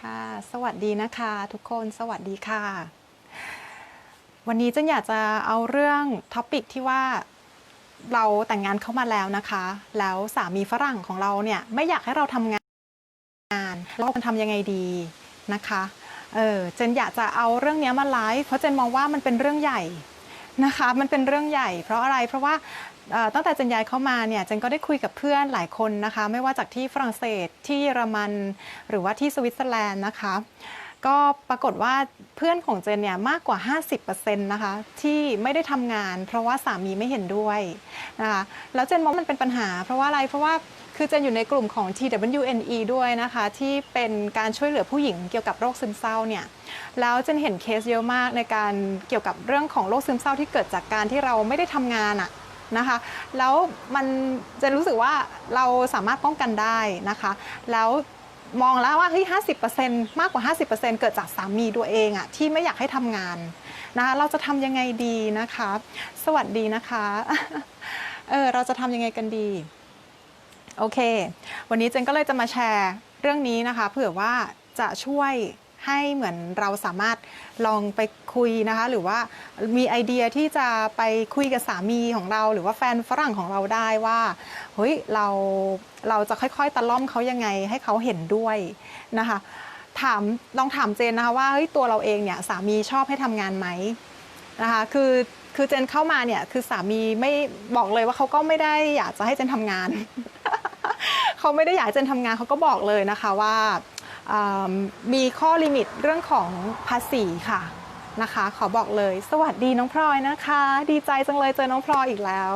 ค่ะ สวัสดีนะคะ ทุกคนสวัสดีค่ะ วันนี้เจันอยากจะเอาเรื่องท็อปิกที่ว่าเราแต่งงานเข้ามาแล้วนะคะ แล้วสามีฝรั่งของเราเนี่ยไม่อยากให้เราทำงาน เราจะทำยังไงดีนะคะเออเจนอยากจะเอาเรื่องนี้มาไลฟ์เพราะเจนมองว่ามันเป็นเรื่องใหญ่นะคะ มันเป็นเรื่องใหญ่ เพราะอะไรเพราะว่า ตั้งแต่เจนย้ายเข้ามาเนี่ยเจนก็ได้คุยกับเพื่อนหลายคนนะคะ ไม่ว่าจากที่ฝรั่งเศสที่เยอรมัน หรือว่าที่สวิตเซอร์แลนด์นะคะ ก็ปรากฏว่าเพื่อนของเจนเนี่ยมากกว่า 50%นะคะที่ไม่ได้ทำงาน เพราะว่าสามีไม่เห็นด้วยนะคะแล้วเจนมองว่ามันเป็นปัญหา เพราะว่าอะไรเพราะว่าคือเจนอยู่ในกลุ่มของ TWNE ด้วยนะคะ ที่เป็นการช่วยเหลือผู้หญิงเกี่ยวกับโรคซึมเศร้าเนี่ยแล้วเจนเห็นเคสเยอะมากในการเกี่ยวกับเรื่องของโรคซึมเศร้าที่เกิดจากการที่เราไม่ได้ทำงานอะ นะคะ แล้วมันจนรู้สึกว่าเราสามารถป้องกันได้นะคะ แล้วมองแล้วว่าเฮ้ยห้มากกว่า 50%เกิดจากสามีตัวเองอะที่ไม่อยากให้ทำงานนะคะเราจะทำยังไงดีนะคะ สวัสดีนะคะเออเราจะทำยังไงกันดี โอเค วันนี้เจนก็เลยจะมาแชร์เรื่องนี้นะคะ เผื่อว่าจะช่วย ให้เหมือนเราสามารถลองไปคุยนะคะ หรือว่ามีไอเดียที่จะไปคุยกับสามีของเรา หรือว่าแฟนฝรั่งของเราได้ว่าเฮ้ยเราเราจะค่อยๆตะล่อมเขายังไงให้เขาเห็นด้วยนะคะถามลองถามเจนนะคะว่าเฮ้ยตัวเราเองเนี่ยสามีชอบให้ทำงานไหมนะคะคือคือเจนเข้ามาเนี่ยคือสามีไม่บอกเลยว่าเขาก็ไม่ได้อยากจะให้เจนทำงาน เขาไม่ได้อยากเจนทำงานเขาก็บอกเลยนะคะว่า มีข้อลิมิตเรื่องของภาษีค่ะนะคะ ขอบอกเลยสวัสดีน้องพลอยนะคะ ดีใจจังเลยเจอน้องพลอยอีกแล้ว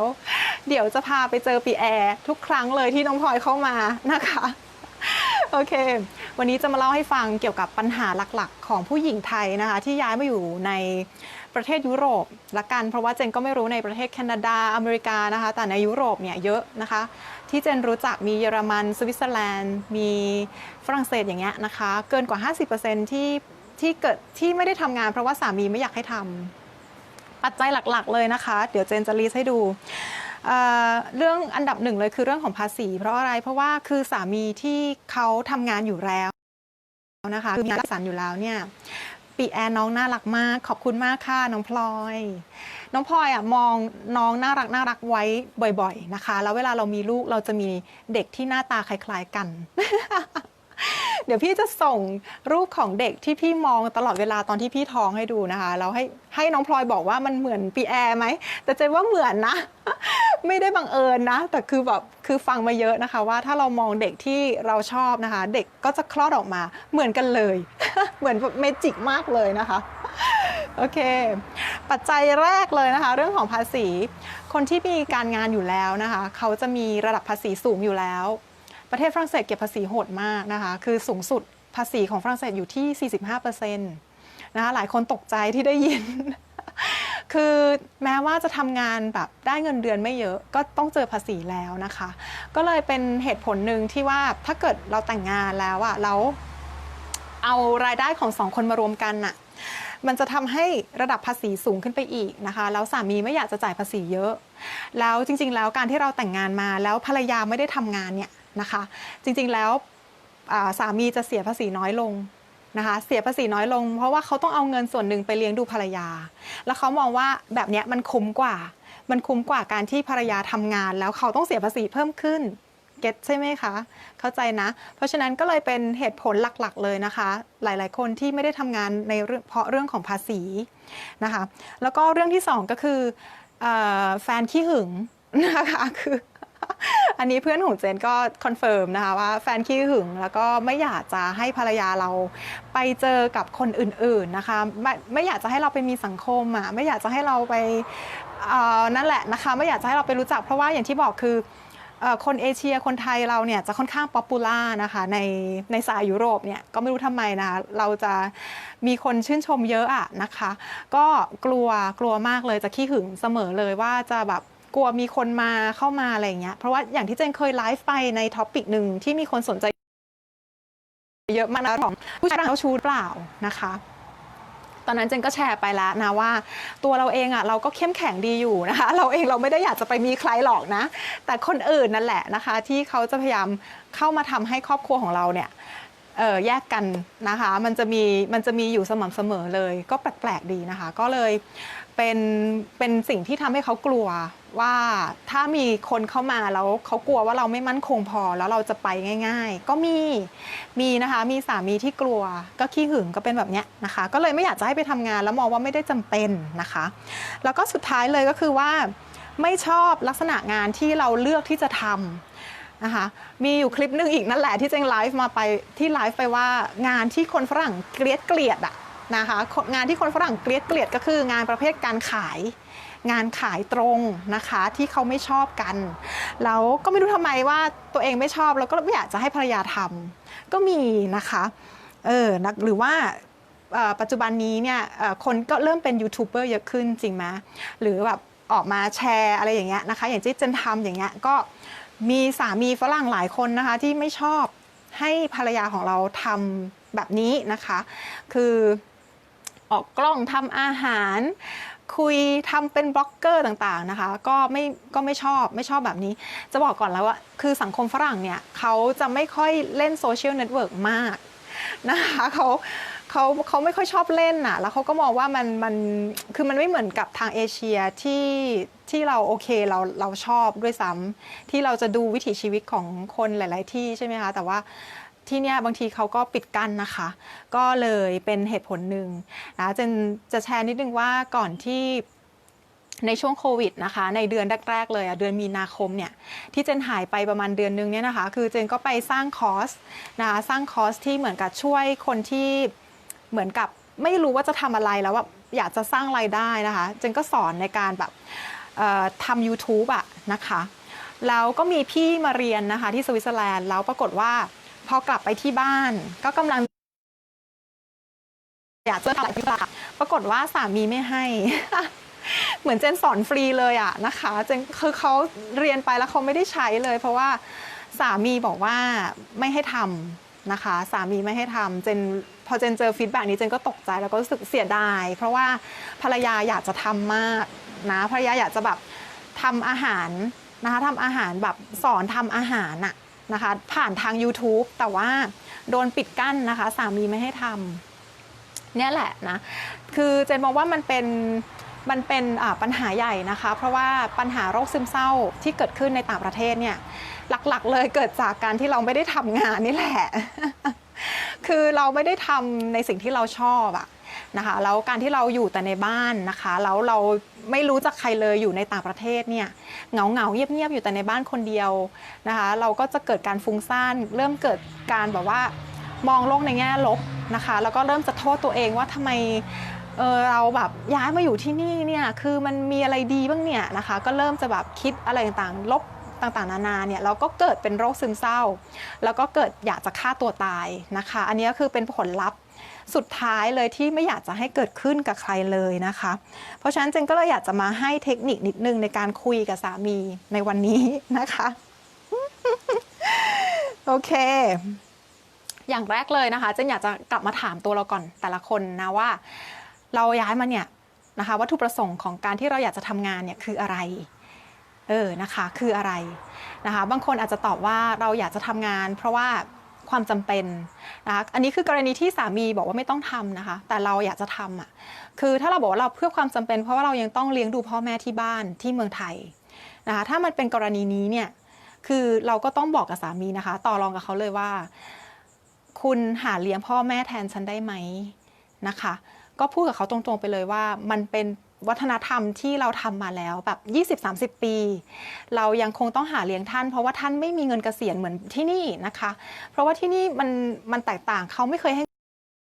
เดี๋ยวจะพาไปเจอปีแอร์ทุกครั้งเลยที่น้องพลอยเข้ามานะคะโอเค วันนี้จะมาเล่าให้ฟังเกี่ยวกับปัญหาหลักๆ ของผู้หญิงไทยนะคะ ที่ย้ายมาอยู่ในประเทศยุโรปละกัน เพราะว่าเจนก็ไม่รู้ในประเทศแคนาดาอเมริกานะคะ แต่ในยุโรปเนี่ยเยอะนะคะ ที่เจนรู้จักมีเยอรมัน สวิตเซอร์แลนด์ มีฝรั่งเศสอย่างเงี้ยนะคะ เกินกว่า 50%ที่ที่เกิดที่ไม่ได้ทำงานเพราะว่าสามีไม่อยากให้ทำปัจจัยหลักๆเลยนะคะ เดี๋ยวเจนจะลีสให้ดูเเรื่องอันดับหนึ่งเลยคือเรื่องของภาษี เพราะอะไรเพราะว่าคือสามีที่เขาทำงานอยู่แล้วนะคะคือมีงานรักษาอยู่แล้วเนี่ยปีแอนน้องน่ารักมาก ขอบคุณมากค่ะน้องพลอย น้องพลอยอะมองน้องน่ารักน่ารักไว้บ่อย ๆนะคะ แล้วเวลาเรามีลูกเราจะมีเด็กที่หน้าตาคล้ายๆกัน เดี๋ยวพี่จะส่งรูปของเด็กที่พี่มองตลอดเวลาตอนที่พี่ท้องให้ดูนะคะแล้วให้ให้น้องพลอยบอกว่ามันเหมือนปีแอร์ไหมแต่เจนว่าเหมือนนะ ไม่ได้บังเอิญนะ แต่คือแบบคือฟังมาเยอะนะคะ ว่าถ้าเรามองเด็กที่เราชอบนะคะ เด็กก็จะคลอดออกมาเหมือนกันเลย เหมือนแบบเมจิกมากเลยนะคะ โอเค ปัจจัยแรกเลยนะคะ เรื่องของภาษี คนที่มีการงานอยู่แล้วนะคะ เขาจะมีระดับภาษีสูงอยู่แล้ว ประเทศฝรั่งเศสเก็บภาษีโหดมากนะคะ คือสูงสุดภาษีของฝรั่งเศสอยู่ที่ 45%นะคะหลายคนตกใจที่ได้ยิน คือแม้ว่าจะทำงานแบบได้เงินเดือนไม่เยอะก็ต้องเจอภาษีแล้วนะคะ ก็เลยเป็นเหตุผลหนึ่งที่ว่าถ้าเกิดเราแต่งงานแล้วอะแล้วเอารายได้ของสองคนมารวมกันน่ะ มันจะทำให้ระดับภาษีสูงขึ้นไปอีกนะคะ แล้วสามีไม่อยากจะจ่ายภาษีเยอะ แล้วจริง ๆ แล้วการที่เราแต่งงานมาแล้วภรรยาไม่ได้ทำงานเนี่ยนะคะ จริงๆแล้วสามีจะเสียภาษีน้อยลงนะคะเสียภาษีน้อยลง เพราะว่าเขาต้องเอาเงินส่วนหนึ่งไปเลี้ยงดูภรรยา แล้วเขามองว่าแบบเนี้ยมันคุ้มกว่า มันคุ้มกว่าการที่ภรรยาทำงาน แล้วเขาต้องเสียภาษีเพิ่มขึ้น เก็ตใช่ไหมคะ เข้าใจนะ เพราะฉะนั้นก็เลยเป็นเหตุผลหลักๆเลยนะคะ หลายๆ คนที่ไม่ได้ทำงานในเรื่องเพราะเรื่องของภาษีนะคะ แล้วก็เรื่องที่สองก็คือเออแฟนขี้หึงนะคะคือ อันนี้เพื่อนของเจนก็คอนเฟิร์มนะคะว่าแฟนขี้หึงแล้วก็ไม่อยากจะให้ภรรยาเราไปเจอกับคนอื่นๆนะคะไม่ไม่อยากจะให้เราไปมีสังคมอะไม่อยากจะให้เราไปเอ่อนั่นแหละนะคะ ไม่อยากจะให้เราไปรู้จักเพราะว่าอย่างที่บอกคือเอ่อ คนเอเชียคนไทยเราเนี่ยจะค่อนข้างป๊อปปูล่านะคะในในสายยุโรปเนี่ยก็ไม่รู้ทำไมนะเราจะมีคนชื่นชมเยอะอะนะคะ ก็กลัวกลัวมากเลยจะขี้หึงเสมอเลยว่าจะแบบกลัวมีคนมาเข้ามาอะไรเงี้ยเพราะว่าอย่างที่เจนเคยไลฟ์ไปในท็อปิกหนึ่งที่มีคนสนใจเยอะมากนะของผู้ชายเขาชูเปล่านะคะ ตอนนั้นเจนก็แชร์ไปแล้วนะว่า ตัวเราเองอะเราก็เข้มแข็งดีอยู่นะคะ เราเองเราไม่ได้อยากจะไปมีใครหรอกนะ แต่คนอื่นนั่นแหละนะคะ ที่เขาจะพยายามเข้ามาทำให้ครอบครัวของเราเนี่ยเออแยกกันนะคะ มันจะมีมันจะมีอยู่สม่ำเสมอเลย ก็แปลกๆดีนะคะ ก็เลย เป็นเป็นสิ่งที่ทำให้เขากลัวว่าถ้ามีคนเข้ามาแล้วเขากลัวว่าเราไม่มั่นคงพอแล้วเราจะไปง่าย ๆ ก็มีมีนะคะมีสามีที่กลัว ก็ขี้หึงก็เป็นแบบเนี้ยนะคะ ก็เลยไม่อยากจะให้ไปทำงานแล้วมองว่าไม่ได้จำเป็นนะคะ แล้วก็สุดท้ายเลยก็คือว่า ไม่ชอบลักษณะงานที่เราเลือกที่จะทำนะคะมีอยู่คลิปหนึงอีกนั่นแหละที่เจงไลฟ์มาไปที่ไลฟ์ไปว่างานที่คนฝรั่งเกลียดเกลียดอะ นะคะ งานที่คนฝรั่งเกลียดเกลียดก็คืองานประเภทการขาย งานขายตรงนะคะที่เขาไม่ชอบกัน แล้วก็ไม่รู้ทำไมว่าตัวเองไม่ชอบแล้วก็ไม่อยากจะให้ภรรยาทำก็มีนะคะเออหรือว่าปัจจุบันนี้เนี่ยคนก็เริ่มเป็นยูทูบเบอร์เยอะขึ้นจริงไหมหรือแบบออกมาแชร์อะไรอย่างเงี้ยนะคะ อย่างที่เจนทำอย่างเงี้ยก็มีสามีฝรั่งหลายคนนะคะที่ไม่ชอบให้ภรรยาของเราทำแบบนี้นะคะ คือ ออกกล้องทำอาหาร คุยทำเป็นบล็อกเกอร์ต่างๆนะคะ ก็ไม่ก็ไม่ชอบไม่ชอบแบบนี้ จะบอกก่อนแล้วว่า คือสังคมฝรั่งเนี่ยเขาจะไม่ค่อยเล่นโซเชียลเน็ตเวิร์กมากนะคะเขาเขาเขาไม่ค่อยชอบเล่นน่ะ แล้วเขาก็มองว่ามันมันคือมันไม่เหมือนกับทางเอเชียที่ที่เราโอเคเราเราชอบด้วยซ้ำที่เราจะดูวิถีชีวิตของคนหลาย ๆ ที่ใช่ไหมคะแต่ว่า ที่เนี้ยบางทีเขาก็ปิดกั้นนะคะ ก็เลยเป็นเหตุผลหนึ่งนะเจนจะแชร์นิดนึงว่าก่อนที่ในช่วงโควิดนะคะ ในเดือนแรกๆเลยอะเดือนมีนาคมเนี่ยที่เจนหายไปประมาณเดือนนึงเนี่ยนะคะ คือเจนก็ไปสร้างคอร์สนะคะสร้างคอร์สที่เหมือนกับช่วยคนที่เหมือนกับไม่รู้ว่าจะทำอะไรแล้วว่าอยากจะสร้างรายได้นะคะเจนก็สอนในการแบบทำ YouTube อะนะคะ แล้วก็มีพี่มาเรียนนะคะที่สวิตเซอร์แลนด์แล้วปรากฏว่า พอกลับไปที่บ้าน ก็กำลังอยากจะทำอะไรที่บ้าปรากฏว่าสามีไม่ให้ เหมือนเจนสอนฟรีเลยอะนะคะเจนคือเขาเรียนไปแล้วเขาไม่ได้ใช้เลย เพราะว่าสามีบอกว่าไม่ให้ทำนะคะสามีไม่ให้ทำเจนพอเจนเจอฟีดแบ็กนี้เจนก็ตกใจแล้วก็รู้สึกเสียดาย เพราะว่าภรรยาอยากจะทำมากนะภรรยาอยากจะแบบทำอาหารนะคะทำอาหารแบบสอนทำอาหารน่ะ นะคะ ผ่านทาง YouTube แต่ว่าโดนปิดกั้นนะคะ สามีไม่ให้ทำเนี่ยแหละนะ คือเจนมองว่ามันเป็นมันเป็นปัญหาใหญ่นะคะ เพราะว่าปัญหาโรคซึมเศร้าที่เกิดขึ้นในต่างประเทศเนี่ยหลักๆ เลยเกิดจากการที่เราไม่ได้ทำงานนี่แหละ คือเราไม่ได้ทำในสิ่งที่เราชอบอะนะคะแล้วการที่เราอยู่แต่ในบ้านนะคะแล้วเราไม่รู้จักใครเลยอยู่ในต่างประเทศเนี่ย เหงาเหงาเงียบเงียบๆอยู่แต่ในบ้านคนเดียวนะคะ เราก็จะเกิดการฟุ้งซ่านเริ่มเกิดการแบบว่ามองโลกในแง่ลบนะคะ แล้วก็เริ่มจะโทษตัวเองว่าทำไมเออเราแบบย้ายมาอยู่ที่นี่เนี่ยคือมันมีอะไรดีบ้างเนี่ยนะคะ ก็เริ่มจะแบบคิดอะไรต่างๆ ลบต่างๆ นานาเนี่ยเราก็เกิดเป็นโรคซึมเศร้า แล้วก็เกิดอยากจะฆ่าตัวตายนะคะ อันนี้ก็คือเป็นผลลัพธ์ สุดท้ายเลยที่ไม่อยากจะให้เกิดขึ้นกับใครเลยนะคะ เพราะฉะนั้นเจนก็เลยอยากจะมาให้เทคนิคนิดนึงในการคุยกับสามีในวันนี้นะคะ โอเค อย่างแรกเลยนะคะเจนอยากจะกลับมาถามตัวเราก่อนแต่ละคนนะว่า เราย้ายมาเนี่ยนะคะวัตถุประสงค์ของการที่เราอยากจะทำงานเนี่ยคืออะไรเออนะคะคืออะไรนะคะ บางคนอาจจะตอบว่าเราอยากจะทำงาน เพราะว่า ความจำเป็นนะคะอันนี้คือกรณีที่สามีบอกว่าไม่ต้องทำนะคะ แต่เราอยากจะทำอะคือถ้าเราบอกว่าเราเพื่อความจำเป็น เพราะว่าเรายังต้องเลี้ยงดูพ่อแม่ที่บ้านที่เมืองไทยนะคะถ้ามันเป็นกรณีนี้เนี่ยคือเราก็ต้องบอกกับสามีนะคะ ต่อรองกับเขาเลยว่า คุณหาเลี้ยงพ่อแม่แทนฉันได้ไหมนะคะ ก็พูดกับเขาตรงๆไปเลยว่ามันเป็น วัฒนธรรมที่เราทำมาแล้วแบบ 20-30 ปี เรายังคงต้องหาเลี้ยงท่าน เพราะว่าท่านไม่มีเงินเกษียณเหมือนที่นี่นะคะ เพราะว่าที่นี่มันมันแตกต่างเขาไม่เคยให้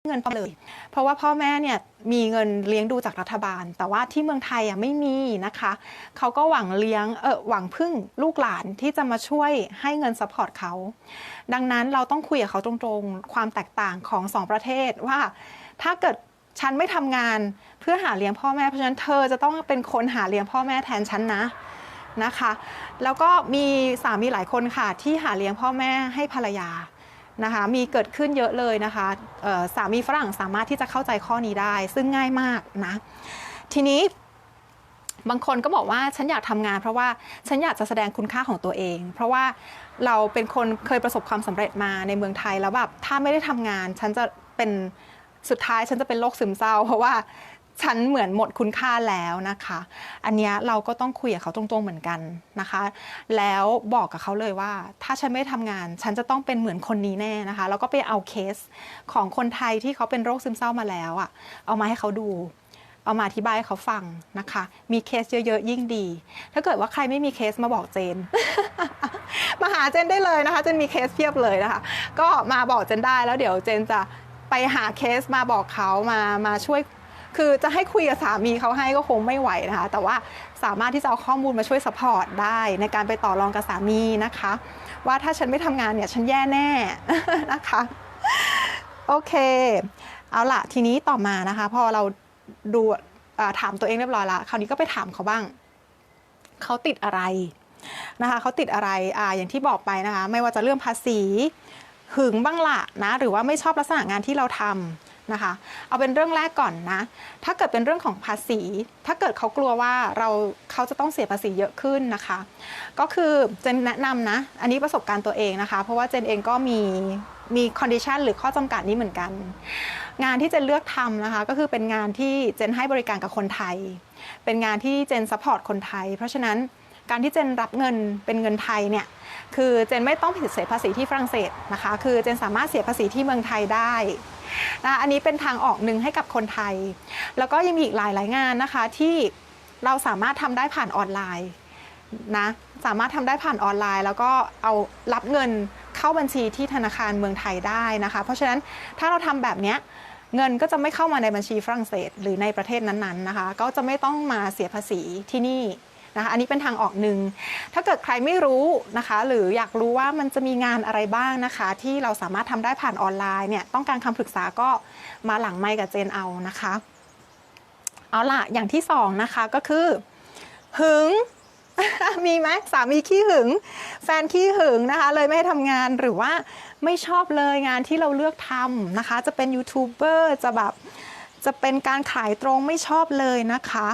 เงินเลย เพราะว่าพ่อแม่เนี่ยมีเงินเลี้ยงดูจากรัฐบาล แต่ว่าที่เมืองไทยอะไม่มีนะคะ เขาก็หวังเลี้ยงเออหวังพึ่งลูกหลานที่จะมาช่วยให้เงินซัพพอร์ตเขา ดังนั้นเราต้องคุยกับเขาตรงๆ ความแตกต่างของสองประเทศว่าถ้าเกิดฉันไม่ทำงาน เพื่อหาเลี้ยงพ่อแม่เพราะฉะนั้นเธอจะต้องเป็นคนหาเลี้ยงพ่อแม่แทนฉันนะนะคะ แล้วก็มีสามีหลายคนค่ะที่หาเลี้ยงพ่อแม่ให้ภรรยานะคะมีเกิดขึ้นเยอะเลยนะคะสามีฝรั่งสามารถที่จะเข้าใจข้อนี้ได้ ซึ่งง่ายมากนะทีนี้บางคนก็บอกว่าฉันอยากทำงาน เพราะว่าฉันอยากจะแสดงคุณค่าของตัวเอง เพราะว่าเราเป็นคนเคยประสบความสำเร็จมาในเมืองไทยแล้วแบบถ้าไม่ได้ทำงาน ฉันจะเป็นสุดท้ายฉันจะเป็นโรคซึมเศร้า เพราะว่า ฉันเหมือนหมดคุณค่าแล้วนะคะ อันเนี้ยเราก็ต้องคุยกับเขาตรงๆเหมือนกันนะคะ แล้วบอกกับเขาเลยว่า ถ้าฉันไม่ทำงาน ฉันจะต้องเป็นเหมือนคนนี้แน่นะคะ แล้วก็ไปเอาเคสของคนไทยที่เขาเป็นโรคซึมเศร้ามาแล้วอะเอามาให้เขาดู เอามาอธิบายให้เขาฟังนะคะ มีเคสเยอะๆยิ่งดี ถ้าเกิดว่าใครไม่มีเคสมาบอกเจน มาหาเจนได้เลยนะคะ เจนมีเคสเพียบเลยนะคะ ก็มาบอกเจนได้แล้วเดี๋ยวเจนจะไปหาเคสมาบอกเขามามาช่วย คือจะให้คุยกับสามีเขาให้ก็คงไม่ไหวนะคะ แต่ว่าสามารถที่จะเอาข้อมูลมาช่วยสปอร์ตได้ในการไปต่อรองกับสามีนะคะ ว่าถ้าฉันไม่ทำงานเนี่ยฉันแย่แน่นะคะโอเค เอาละทีนี้ต่อมานะคะ พอเราดูถามตัวเองเรียบร้อยละคราวนี้ก็ไปถามเขาบ้าง เขาติดอะไรนะคะเขาติดอะไรอ่าอย่างที่บอกไปนะคะ ไม่ว่าจะเรื่องภาษีหึงบ้างละนะ หรือว่าไม่ชอบลักษณะงานที่เราทำ นะคะ เอาเป็นเรื่องแรกก่อนนะ ถ้าเกิดเป็นเรื่องของภาษี ถ้าเกิดเขากลัวว่าเราเขาจะต้องเสียภาษีเยอะขึ้นนะคะ ก็คือเจนแนะนำนะ อันนี้ประสบการณ์ตัวเองนะคะ เพราะว่าเจนเองก็มีมีคอนดิชันหรือข้อจำกัดนี้เหมือนกัน งานที่เจนเลือกทำนะคะ ก็คือเป็นงานที่เจนให้บริการกับคนไทย เป็นงานที่เจนซัพพอร์ตคนไทย เพราะฉะนั้นการที่เจนรับเงินเป็นเงินไทยเนี่ยคือเจนไม่ต้องผิดเสียภาษีที่ฝรั่งเศสนะคะ คือเจนสามารถเสียภาษีที่เมืองไทยได้ นะอันนี้เป็นทางออกหนึ่งให้กับคนไทย แล้วก็ยังมีอีกหลายหลายๆงานนะคะที่เราสามารถทำได้ผ่านออนไลน์นะสามารถทำได้ผ่านออนไลน์ แล้วก็เอารับเงินเข้าบัญชีที่ธนาคารเมืองไทยได้นะคะ เพราะฉะนั้นถ้าเราทำแบบเนี้ยเงินก็จะไม่เข้ามาในบัญชีฝรั่งเศส หรือในประเทศนั้นๆนะคะ ก็จะไม่ต้องมาเสียภาษีที่นี่ นะคะอันนี้เป็นทางออกหนึ่ง ถ้าเกิดใครไม่รู้นะคะ หรืออยากรู้ว่ามันจะมีงานอะไรบ้างนะคะ ที่เราสามารถทำได้ผ่านออนไลน์เนี่ยต้องการคำปรึกษาก็มาหลังไมค์กับเจนเอานะคะ เอาล่ะอย่างที่สองนะคะก็คือ หึงมีไหมสามีขี้หึง แฟนขี้หึงนะคะ เลยไม่ให้ทำงานหรือว่าไม่ชอบเลยงานที่เราเลือกทำนะคะ จะเป็นยูทูบเบอร์จะแบบจะเป็นการขายตรงไม่ชอบเลยนะคะ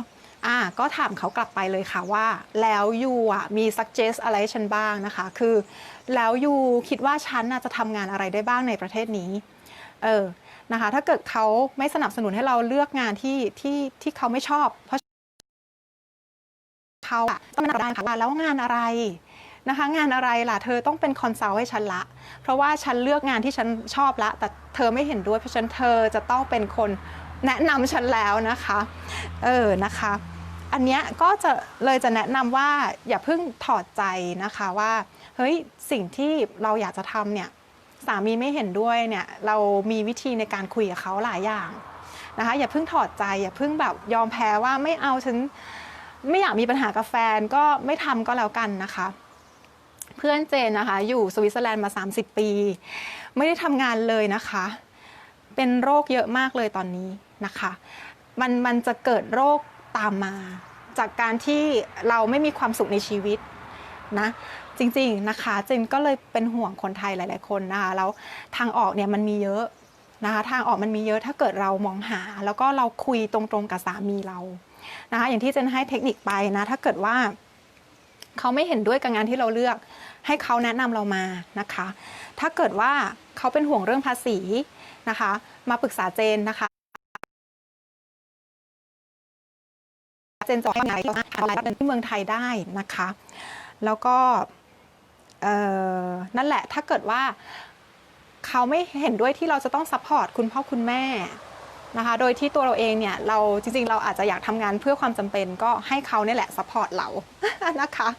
อ่าก็ถามเขากลับไปเลยค่ะว่า แล้วยูอะมี suggest อะไรให้ฉันบ้างนะคะ คือ แล้วยูคิดว่าฉันน่ะจะทำงานอะไรได้บ้างในประเทศนี้เออนะคะถ้าเกิดเขาไม่สนับสนุนให้เราเลือกงานที่ที่ที่เขาไม่ชอบ เพราะเขาต้องมาได้ค่ะว่าแล้วงานอะไรนะคะ งานอะไรล่ะเธอต้องเป็นคอนซัลท์ให้ฉันละ เพราะว่าฉันเลือกงานที่ฉันชอบละ แต่เธอไม่เห็นด้วยเพราะฉันเธอจะต้องเป็นคน แนะนำฉันแล้วนะคะ เออนะคะ อันเนี้ยก็จะเลยจะแนะนำว่าอย่าเพิ่งถอดใจนะคะว่าเฮ้ยสิ่งที่เราอยากจะทำเนี่ยสามีไม่เห็นด้วยเนี่ยเรามีวิธีในการคุยกับเขาหลายอย่างนะคะ อย่าเพิ่งถอดใจ อย่าเพิ่งแบบยอมแพ้ว่าไม่เอาฉันไม่อยากมีปัญหากับแฟนก็ไม่ทำก็แล้วกันนะคะ เพื่อนเจนนะคะ อยู่สวิตเซอร์แลนด์มา 30 ปี ไม่ได้ทำงานเลยนะคะ เป็นโรคเยอะมากเลยตอนนี้ นะคะมันมันจะเกิดโรคตามมา จากการที่เราไม่มีความสุขในชีวิตนะจริงๆนะคะเจนก็เลยเป็นห่วงคนไทยหลาย ๆ คนนะคะแล้วทางออกเนี่ยมันมีเยอะนะคะทางออกมันมีเยอะถ้าเกิดเรามองหา แล้วก็เราคุยตรงๆกับสามีเรานะคะอย่างที่เจนให้เทคนิคไปนะถ้าเกิดว่าเขาไม่เห็นด้วยกับงานที่เราเลือก ให้เขาแนะนำเรามานะคะ ถ้าเกิดว่าเขาเป็นห่วงเรื่องภาษีนะคะ มาปรึกษาเจนนะคะ เจนจะให้ไหนอะไรเป็นที่เมืองไทยได้นะคะ แล้วก็นั่นแหละถ้าเกิดว่าเขาไม่เห็นด้วยที่เราจะต้องซัพพอร์ตคุณพ่อคุณแม่นะคะ โดยที่ตัวเราเองเนี่ยเราจริงๆ เราอาจจะอยากทำงานเพื่อความจำเป็นก็ให้เขาเนี่ยแหละซัพพอร์ตเรานะคะ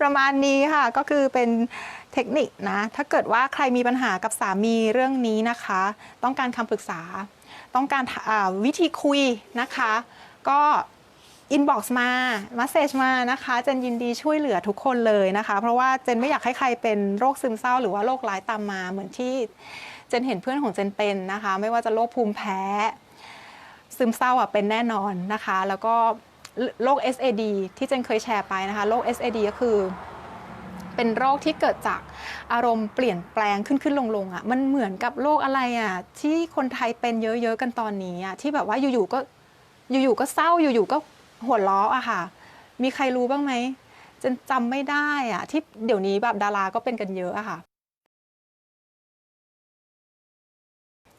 ประมาณนี้ค่ะก็คือเป็นเทคนิคนะ ถ้าเกิดว่าใครมีปัญหากับสามีเรื่องนี้นะคะ ต้องการคำปรึกษา ต้องการาวิธีคุยนะคะ ก็อินบ็อกซ์มามาเซจมานะคะ เจนยินดีช่วยเหลือทุกคนเลยนะคะ เพราะว่าเจนไม่อยากให้ใครเป็นโรคซึมเศร้าหรือว่าโรคร้ายตามมา เหมือนที่เจนเห็นเพื่อนของเจนเป็นนะคะ ไม่ว่าจะโรคภูมิแพ้ ซึมเศร้าอะเป็นแน่นอนนะคะ แล้วก็โรค SAD ที่เจนเคยแชร์ไปนะคะ โรค SAD ก็คือ เป็นโรคที่เกิดจากอารมณ์เปลี่ยนแปลงขึ้นขึ้นลงลงอะ มันเหมือนกับโรคอะไรอะที่คนไทยเป็นเยอะๆกันตอนนี้อะที่แบบว่าอยู่ๆก็ อยู่ๆก็เศร้าอยู่ๆก็หัวล้ออะค่ะ มีใครรู้บ้างไหมเจนจำไม่ได้อะที่เดี๋ยวนี้แบบดาราก็เป็นกันเยอะอะค่ะ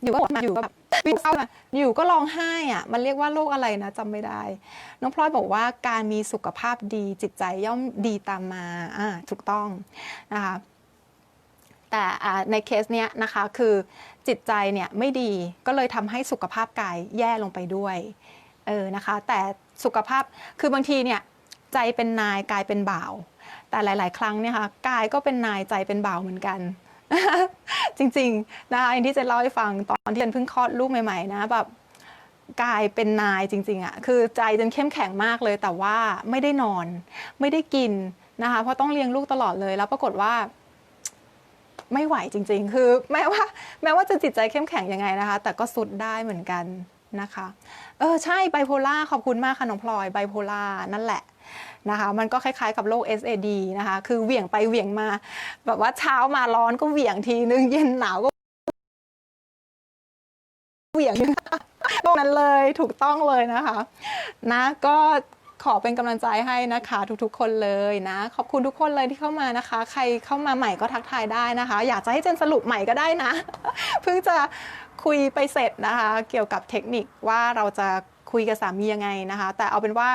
อยู่ก็มาอยู่ก็แบบวิ่งเข้าอยู่ก็ร้องไห้อะมันเรียกว่าโรคอะไรนะจำไม่ได้ น้องพลอยบอกว่าการมีสุขภาพดีจิตใจย่อมดีตามมาอ่าถูกต้องนะคะแต่ในเคสเนี้ยนะคะคือจิตใจเนี่ยไม่ดีก็เลยทำให้สุขภาพกายแย่ลงไปด้วย เออนะคะ แต่สุขภาพคือบางทีเนี่ยใจเป็นนายกายเป็นบ่าว แต่หลาย ๆ ครั้งเนี่ยค่ะกายก็เป็นนายใจเป็นบ่าวเหมือนกัน จริงๆนะคะอย่างที่จะเล่าให้ฟังตอนที่เจนเพิ่งคลอดลูกใหม่ๆนะแบบกายเป็นนายจริงๆอะ่ะคือใจจนเข้มแข็งมากเลย แต่ว่าไม่ได้นอน ไม่ได้กินนะคะเพราะต้องเลี้ยงลูกตลอดเลยแล้วปรากฏว่า ไม่ไหวจริง ๆ คือ แม้ว่า แม้ว่าจะจิตใจเข้มแข็งยังไงนะคะ แต่ก็สุดได้เหมือนกัน นะคะ เออ ใช่ไบโพล่าขอบคุณมากค่ะน้องพลอยไบโพล่านั่นแหละนะคะมันก็คล้ายๆกับโรค SAD นะคะ คือเหวี่ยงไปเหวี่ยงมา แบบว่าเช้ามาร้อนก็เหวี่ยงทีนึงเย็นหนาวก็เหวี่ยงตรงนั้นเลยถูกต้องเลยนะคะ นะก็ ขอเป็นกำลังใจให้นะคะทุกๆ คนเลยนะ ขอบคุณทุกคนเลยที่เข้ามานะคะ ใครเข้ามาใหม่ก็ทักทายได้นะคะ อยากจะให้เจนสรุปใหม่ก็ได้นะ เพิ่งจะคุยไปเสร็จนะคะ เกี่ยวกับเทคนิคว่าเราจะคุยกับสามียังไงนะคะ แต่เอาเป็นว่า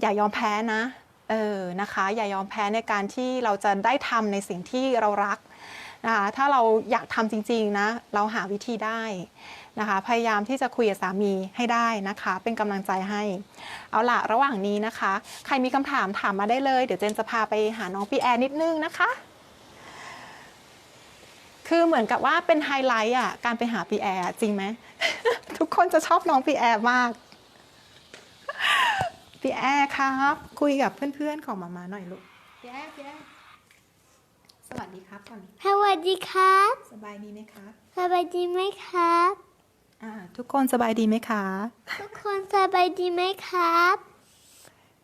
อย่ายอมแพ้นะเออนะคะ อย่ายอมแพ้ในการที่เราจะได้ทำในสิ่งที่เรารักนะคะถ้าเราอยากทำจริง ๆ นะ เราหาวิธีได้ นะคะ พยายามที่จะคุยกับสามีให้ได้นะคะ เป็นกำลังใจให้ เอาล่ะระหว่างนี้นะคะ ใครมีคำถามถามมาได้เลย เดี๋ยวเจนจะพาไปหาน้องปีแอร์นิดนึงนะคะ คือเหมือนกับว่าเป็นไฮไลท์อะการไปหาปีแอร์จริงไหม ทุกคนจะชอบน้องปีแอร์มากปีแอร์ครับ คุยกับเพื่อนๆของมามาหน่อยลูกปีแอร์ปีแอร์สวัสดีครับก่อนสวัสดีครับ สบายดีไหมครับ สบายดีไหมครับ อ่าทุกคนสบายดีไหมคะ ทุกคนสบายดีไหมครับ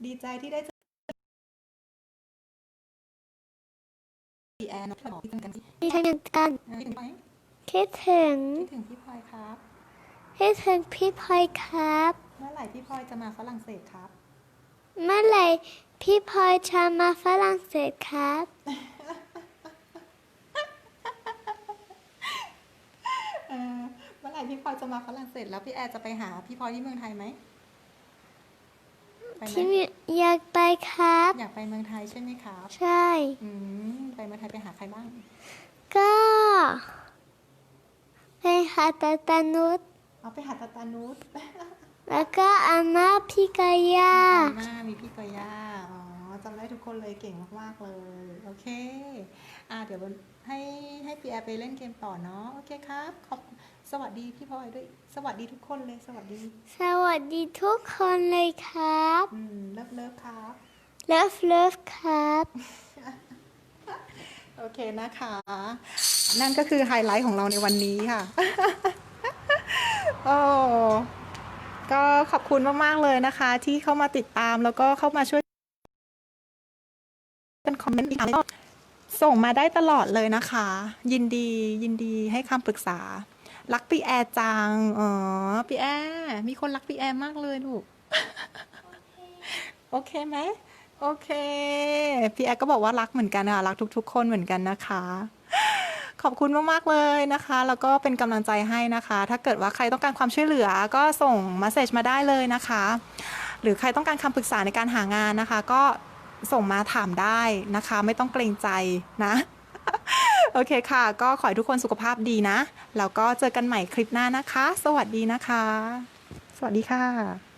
ดีใจที่ได้เจอปีแอร์นะบอกพี่กันที่ดีใจเหมือนกัน คิดถึงไหมคิดถึง คิดถึงพี่พลอยครับ คิดถึงพี่พลอยครับ เมื่อไหร่พี่พลอยจะมาฝรั่งเศสครับ เมื่อไหร่พี่พลอยจะมาฝรั่งเศสครับ เออเมื่อ ไหร่พี่พลอยจะมาฝรั่งเศสแล้วพี่แอร์จะไปหาพี่พลอยที่เมืองไทยไหมไปไหมที่มีอยากไปครับ อยากไปเมืองไทยใช่ไหมครับใช่ อืมไปเมืองไทยไปหาใครบ้าง ก็ไปหาตาตานุชเอาไปหาตาตานุชแล้วก็อาม่าพี่กายา หน้ามีพี่กอย่าอ๋อ จำได้ทุกคนเลยเก่งมาก ๆ เลย โอเค อ่าเดี๋ยวให้ให้พี่แอร์ไปเล่นเกมต่อเนาะ โอเคครับ ขอบสวัสดีพี่พลอยด้วย สวัสดีทุกคนเลย สวัสดี สวัสดีทุกคนเลยครับ อืม เลิฟเลิฟครับ เลิฟเลิฟครับ โอเคนะคะ นั่นก็คือไฮไลท์ของเราในวันนี้ค่ะ โอ้ก็ขอบคุณมาก ๆ เลยนะคะ ที่เข้ามาติดตามแล้วก็เข้ามาช่วยกัน คอมเมนต์อีกก็ส่งมาได้ตลอดเลยนะคะ ยินดียินดีให้คำปรึกษา รักพี่แอร์จังอ๋อพี่แอร์มีคนรักพี่แอร์มากเลยลูก โอเคไหมโอเคพี่แอร์ก็บอกว่ารักเหมือนกันค่ะรักทุก ๆ คนเหมือนกันนะคะ ขอบคุณมากๆเลยนะคะ แล้วก็เป็นกำลังใจให้นะคะ ถ้าเกิดว่าใครต้องการความช่วยเหลือก็ส่งมาเซจมาได้เลยนะคะ หรือใครต้องการคำปรึกษาในการหางานนะคะ ก็ ส่งมาถามได้นะคะ ไม่ต้องเกรงใจนะ โอเคค่ะ ก็ขอให้ทุกคนสุขภาพดีนะ แล้วก็เจอกันใหม่คลิปหน้านะคะ สวัสดีนะคะ สวัสดีค่ะ